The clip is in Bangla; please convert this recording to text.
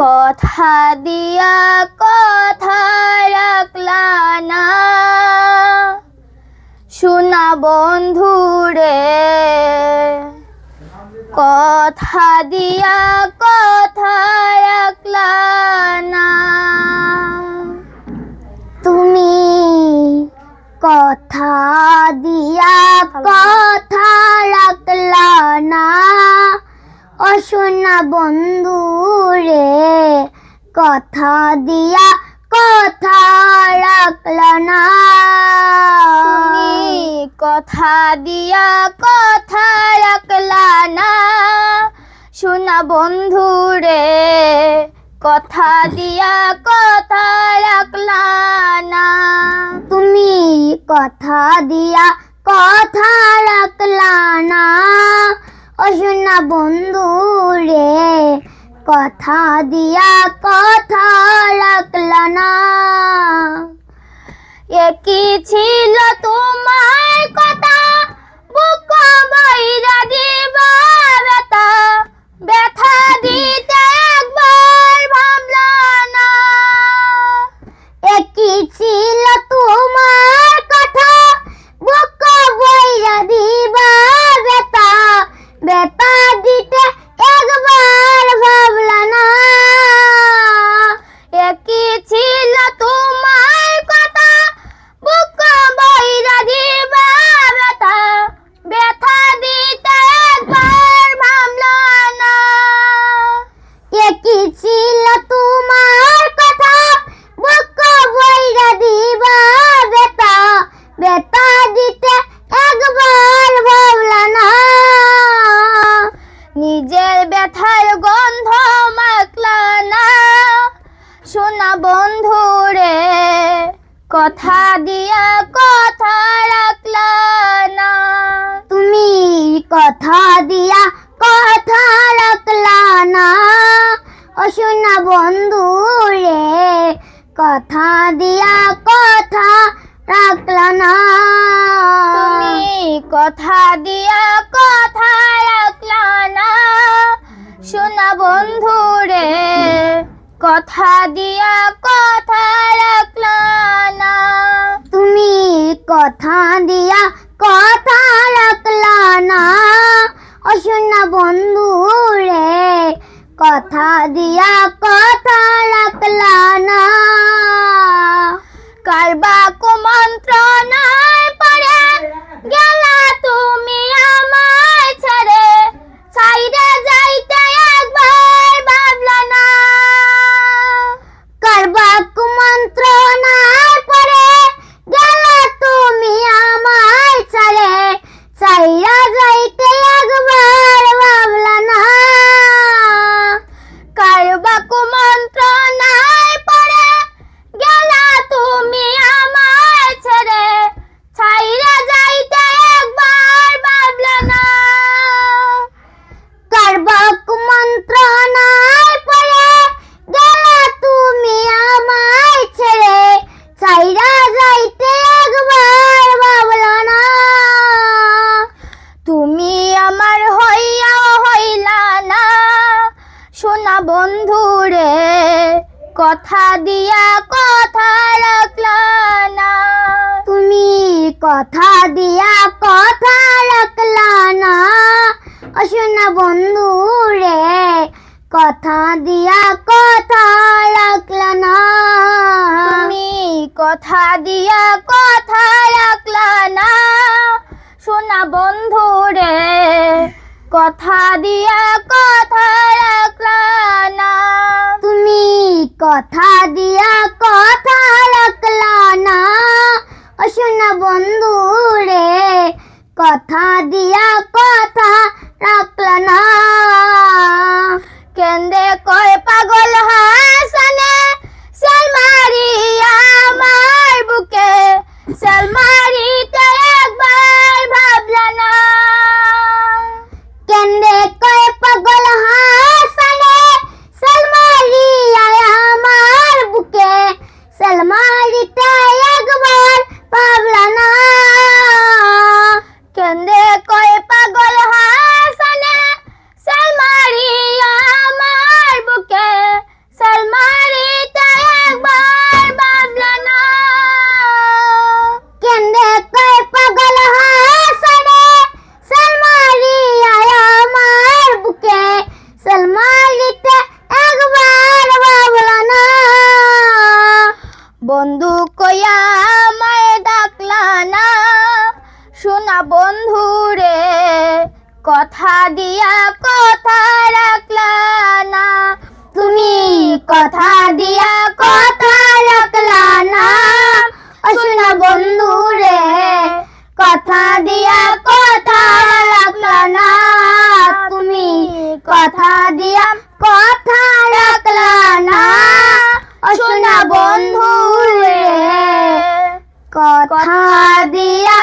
কথা দিয়া কথা রাখলা না। শোনা বন্ধু রে, কথা দিয়া কথা রাখলা না। তুমি কথা দিয়া কথা অশোনা বন্ধু রে কথা দিয়া কথা রাখলা না। তুমি কথা দিয়া কথা রাখলা না। শোনা বন্ধু রে কথা দিয়া কথা রাখলা না। তুমি কথা দিয়া কথা রাখলা না। অশোনা বন্ধু কথা দিয়া কথা রাখল না। একই ছিল তোমার বন্ধু রে, কথা দিয়া কথা রাখলা না। তুমি কথা দিয়া কথা রাখলা না। ও শোনা বন্ধু রে, কথা দিয়া কথা রাখলা না। তুমি কথা দিয়া কথা দিয়া কথা রাখলা না। অশোনা বন্ধু রে কথা দিয়া কথা রাখলা না। কারবা শোনা বন্ধু রে কথা দিয়া কথা রাখলা না। তুমি কথা দিয়া কথা রাখলা না। শোনা বন্ধু রে কথা দিয়া কথা রাখলা না। তুমি কথা দিয়া কথা রাখলা না। শোনা বন্ধু রে কথা দিয়া কয় পাগল হাসানে? সালমারি আমার বুকে সালমারিতে বন্ধু কয়া আমায় ডাকলা না। শোনা বন্ধু রে, কথা দিয়া কথা রাখলা না। তুমি কথা দিয়া কথা রাখলা না। শোনা বন্ধু রে, কথা দিয়া কথা রাখলা না। তুমি কথা দিয়া কথা রাখলা না। শোনা কথা দিয়া